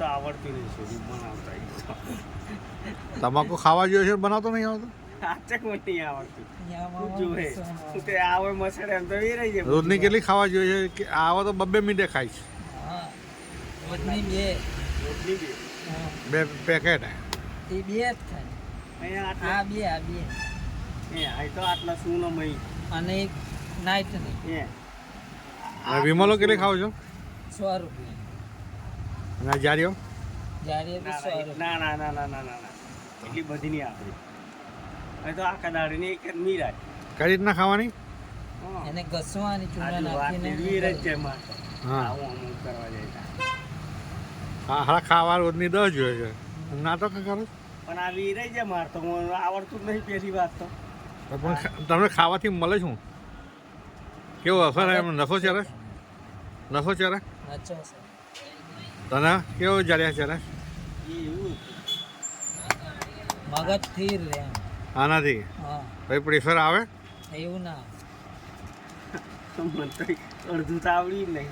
તો આવડતી નહીં છે બનાવતા તમાકુ ખાવા જોઈએ છે બનાવતો નહીં આવતો નહીં રોજની કેટલી ખાવા જોઈએ છે? કે આવો તો બબ્બે મિનિટે ખાય છે. હા બે. પેકેટ એ બે જ થાય અહીંયા આ બે આ બે. એ તો આટલા સૂનો મહી અને એ. અને વિમલો કેટલી ખાવ છો? સો રૂપિયા. અને જારીઓ? સો ના ના ના ના ના ના ના ના. એટલી બધી નહીં આપણી. હવે તો આખા દાડીની એક જ મીરાય કઈ રીતના ખાવાની? હા. એને ઘસવાની ચૂડા નાખીને વીર જ છે મારે તો. હા. હું અમુક કરવા જાય હા હા ખાવા રોજની દસ જોઈએ છે. નાટક કરો? પણ આ વીરાઈ છે મારે તો. હું આવડતું જ નહીં પહેલી વાત તો. તો પણ તમને ખાવાથી મળે શું? કેવો અસર એમ? નખો ચારે નખો ચારે નાચો તને કેવો જાર્યા છે એવું મગજ રહે આનાથી? હા. પછી પ્રેશર આવે? એવું ના. અડધું તો આવડી નહીં